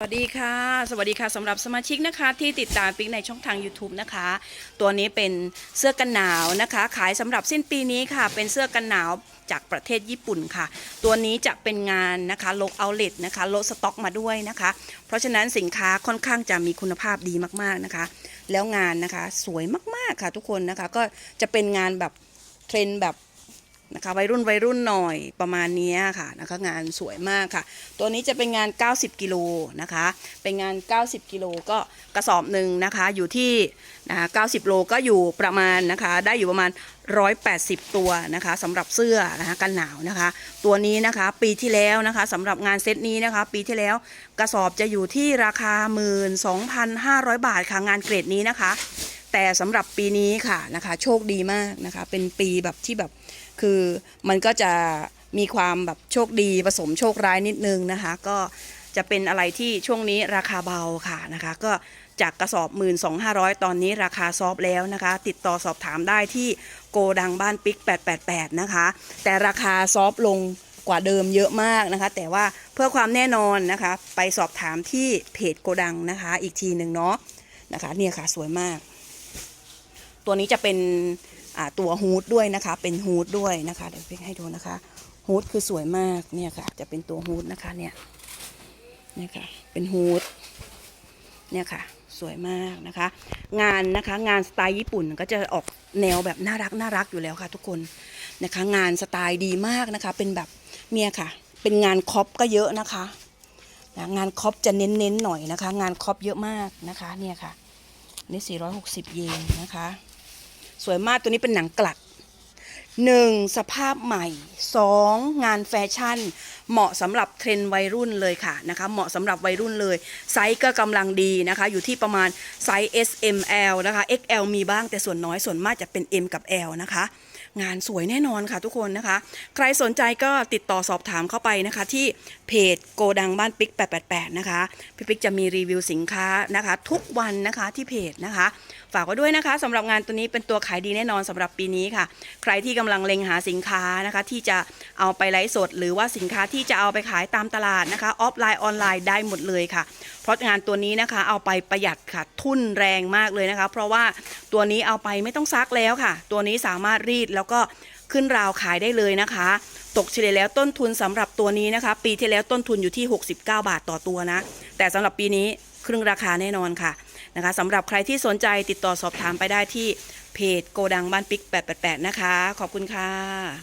สวัสดีค่ะ สวัสดีค่ะสำหรับสมาชิกนะคะที่ติดตามปิ๊กในช่องทาง YouTube นะคะ ตัวนี้เป็นเสื้อกันหนาวนะคะ ขายสำหรับสิ้นปีนี้ค่ะ เป็นเสื้อกันหนาวจากประเทศญี่ปุ่นค่ะ ตัวนี้จะเป็นงานนะคะโลกเอาเล t นะคะโลสต็อกมาด้วยนะคะ เพราะฉะนั้นสินค้าค่อนข้างจะมีคุณภาพดีมากๆนะคะ แล้วงานนะคะสวยมากๆค่ะทุกคนนะคะ ก็จะเป็นงานแบบเทรนแบบ นะคะวัยรุ่นวัยรุ่นหน่อยประมาณนี้ค่ะนะคะงานสวยมากค่ะ ตัวนี้จะเป็นงาน 90 กิโลนะคะ เป็นงาน 90 กิโลก็กระสอบหนึ่งนะคะอยู่ที่นะคะ90 โลก็อยู่ประมาณนะคะได้อยู่ประมาณ 180 ตัวนะคะสำหรับเสื้อนะคะกันหนาวนะคะ ตัวนี้นะคะปีที่แล้วนะคะสำหรับงานเซตนี้นะคะ ปีที่แล้วกระสอบจะอยู่ที่ราคา 12,500 บาทค่ะงานเกรดนี้นะคะ แต่สำหรับปีนี้ค่ะนะคะโชคดีมากนะคะเป็นปีแบบที่แบบ คือมันก็จะมีความแบบโชคดีผสมโชคร้ายนิดนึงนะคะ ก็จะเป็นอะไรที่ช่วงนี้ราคาเบาค่ะนะคะ ก็จากกระสอบ 12,500 ตอนนี้ราคาซอฟแล้วนะคะ ติดต่อสอบถามได้ที่โกดังบ้านปิก 888 นะคะ แต่ราคาซอฟลงกว่าเดิมเยอะมากนะคะ แต่ว่าเพื่อความแน่นอนนะคะ ไปสอบถามที่เพจโกดังนะคะ อีกทีหนึ่งเนาะนะคะเนี่ยค่ะสวยมาก ตัวนี้จะเป็น ตัวฮูดด้วยนะคะ เป็นฮูดด้วยนะคะเดี๋ยวเพิ่งให้ดูนะคะฮูดคือสวยมากเนี่ยค่ะ จะเป็นตัวฮูดนะคะเนี่ยเนี่ยค่ะเป็นฮูดเนี่ยค่ะสวยมากนะคะ งานนะคะงานสไตล์ญี่ปุ่นก็จะออกแนวแบบน่ารักน่ารักอยู่แล้วค่ะทุกคนนะคะ งานสไตล์ดีมากนะคะ เป็นแบบเนี่ยค่ะ เป็นงานคอปก็เยอะนะคะนะงานคอปจะเน้นๆหน่อยนะคะ งานคอปเยอะมากนะคะเนี่ยค่ะนี่460 เยนนะคะ สวยมากตัวนี้เป็นหนังกลัด 1. สภาพใหม่ 2. งานแฟชั่น เหมาะสำหรับเทรนด์วัยรุ่นเลยค่ะนะคะเหมาะสำหรับวัยรุ่นเลย ไซส์ก็กำลังดีนะคะ อยู่ที่ประมาณไซส์ S M L นะคะ XL มีบ้างแต่ส่วนน้อยส่วนมากจะเป็น M กับ L นะคะ งานสวยแน่นอนค่ะทุกคนนะคะ ใครสนใจก็ติดต่อสอบถามเข้าไปนะคะ ที่เพจโกดังบ้านปิ๊ก 888 นะคะพี่ปิ๊กจะมีรีวิวสินค้านะคะ ทุกวันนะคะที่เพจนะคะ ฝากไว้ด้วยนะคะสำหรับงานตัวนี้เป็นตัวขายดีแน่นอนสำหรับปีนี้ค่ะ ใครที่กำลังเล็งหาสินค้านะคะที่จะเอาไปไลฟ์สด หรือว่าสินค้าที่จะเอาไปขายตามตลาดนะคะออฟไลน์ออนไลน์ได้หมดเลยค่ะ เพราะงานตัวนี้นะคะเอาไปประหยัดค่ะทุนแรงมากเลยนะคะ เพราะว่าตัวนี้เอาไปไม่ต้องซักแล้วค่ะ ตัวนี้สามารถรีดแล้วก็ขึ้นราวขายได้เลยนะคะ ตกเฉลี่ยแล้วต้นทุนสำหรับตัวนี้นะคะ ปีที่แล้วต้นทุนอยู่ที่ 69 บาทต่อตัวนะ แต่สำหรับปีนี้ ครึ่งราคาแน่นอนค่ะนะคะสำหรับใครที่สนใจติดต่อสอบถามไปได้ที่เพจโกดังบ้านปิก888 นะคะ ขอบคุณค่ะ